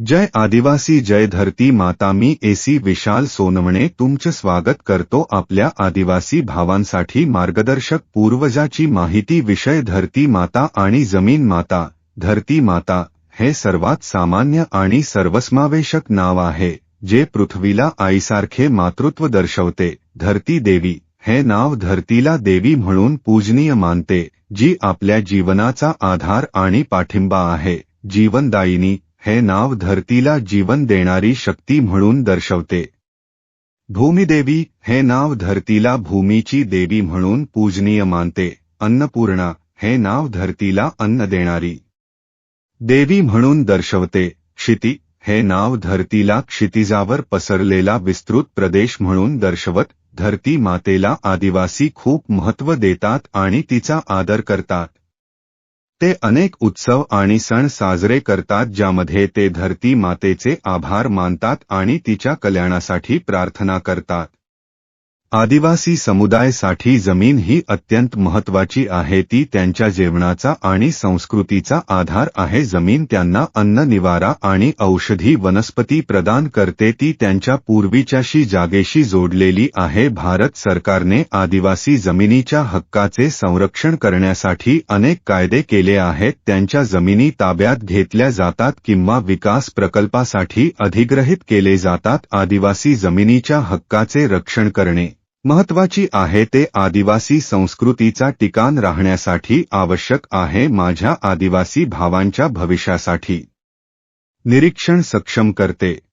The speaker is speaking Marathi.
जय आदिवासी जय धरती माता मी एसी विशाल सोनवणे तुमचं स्वागत करतो आपल्या आदिवासी भावांसाठी मार्गदर्शक पूर्वजाची माहिती विषय धरती माता आणि जमीन माता. धरती माता हे सर्वात सामान्य आणि सर्वसमावेशक नाव आहे जे पृथ्वीला आईसारखे मातृत्व दर्शवते. धरती देवी हे नाव धरतीला देवी म्हणून पूजनीय मानते जी आपल्या जीवनाचा आधार आणि पाठिंबा आहे. जीवनदायिनी हे नाव धरतीला जीवन देणारी शक्ती म्हणून दर्शवते. भूमिदेवी हे नाव धरतीला भूमीची देवी म्हणून पूजनीय मानते. अन्नपूर्णा हे नाव धरतीला अन्न देणारी देवी म्हणून दर्शवते. क्षिती हे नाव धरतीला क्षितिजावर पसरलेला विस्तृत प्रदेश म्हणून दर्शवत धरती मातेला आदिवासी खूप महत्त्व देतात आणि तिचा आदर करतात. ते अनेक उत्सव आणि सण साजरे करतात ज्यामध्ये ते धरती मातेचे आभार मानतात आणि तिच्या कल्याणासाठी प्रार्थना करतात. आदिवासी समुदायासाठी जमीन ही अत्यंत महत्वाची आहे. ती त्यांच्या जेवणाचा आणि संस्कृतीचा आधार आहे. जमीन त्यांना अन्न निवारा आणि औषधी वनस्पती प्रदान करते. ती त्यांच्या पूर्वीच्याशी जागेशी जोडलेली आहे. भारत सरकारने आदिवासी जमिनीच्या हक्काचे संरक्षण करण्यासाठी अनेक कायदे केले आहेत. त्यांच्या जमिनी ताब्यात घेतल्या जातात किंवा विकास प्रकल्पासाठी अधिग्रहित केले जातात. आदिवासी जमिनीच्या हक्काचे रक्षण करणे महत्वाची आहे ते आदिवासी संस्कृतीचा टिकाण राहण्यासाठी आवश्यक आहे माझ्या आदिवासी भावांच्या भविष्यासाठी. निरीक्षण सक्षम करते.